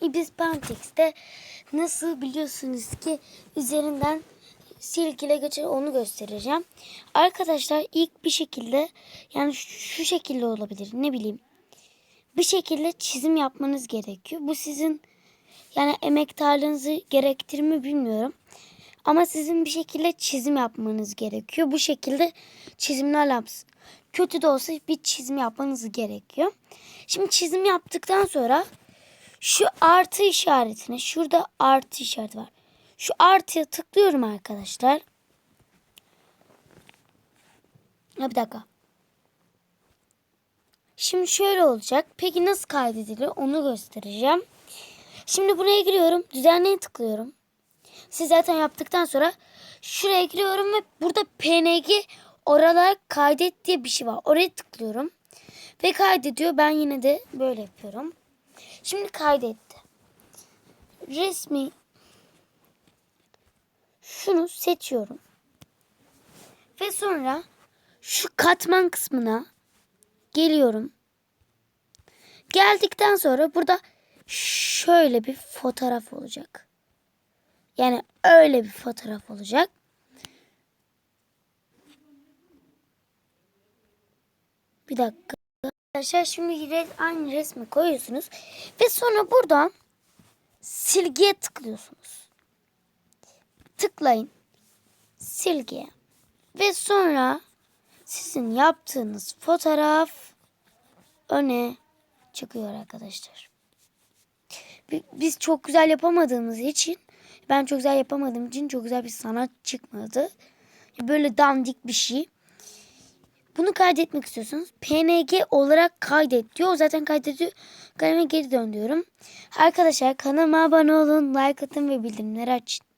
Ibis Pantex'te nasıl biliyorsunuz ki üzerinden silgiyle geçer onu göstereceğim. Arkadaşlar ilk bir şekilde yani şu şekilde olabilir ne bileyim. Bir şekilde çizim yapmanız gerekiyor. Bu sizin yani emektarlığınızı gerektirir mi bilmiyorum. Ama sizin bir şekilde çizim yapmanız gerekiyor. Bu şekilde çizimler yapsın. Kötü de olsa bir çizim yapmanız gerekiyor. Şimdi çizim yaptıktan sonra şu artı işaretine şurada artı işareti var. Şu artıya tıklıyorum arkadaşlar. Ha bir dakika. Şimdi şöyle olacak. Peki nasıl kaydedilir onu göstereceğim. Şimdi buraya giriyorum. Düzenleye tıklıyorum. Siz zaten yaptıktan sonra şuraya giriyorum ve burada PNG oralar kaydet diye bir şey var. Oraya tıklıyorum. Ve kaydediyor. Ben yine de böyle yapıyorum. Şimdi kaydetti. Resmi şunu seçiyorum. Ve sonra şu katman kısmına geliyorum. Geldikten sonra burada şöyle bir fotoğraf olacak. Yani öyle bir fotoğraf olacak. Bir dakika. Arkadaşlar şimdi aynı resmi koyuyorsunuz. Ve sonra buradan silgiye tıklıyorsunuz. Tıklayın. Silgiye. Ve sonra sizin yaptığınız fotoğraf öne çıkıyor arkadaşlar. Bi- Biz çok güzel yapamadığımız için ben çok güzel yapamadığım için çok güzel bir sanat çıkmadı. Böyle dandik bir şey. Bunu kaydetmek istiyorsanız PNG olarak kaydet diyor. Zaten kaydediyor. Kaleme geri dön diyorum. Arkadaşlar kanalıma abone olun, like atın ve bildirimleri açın.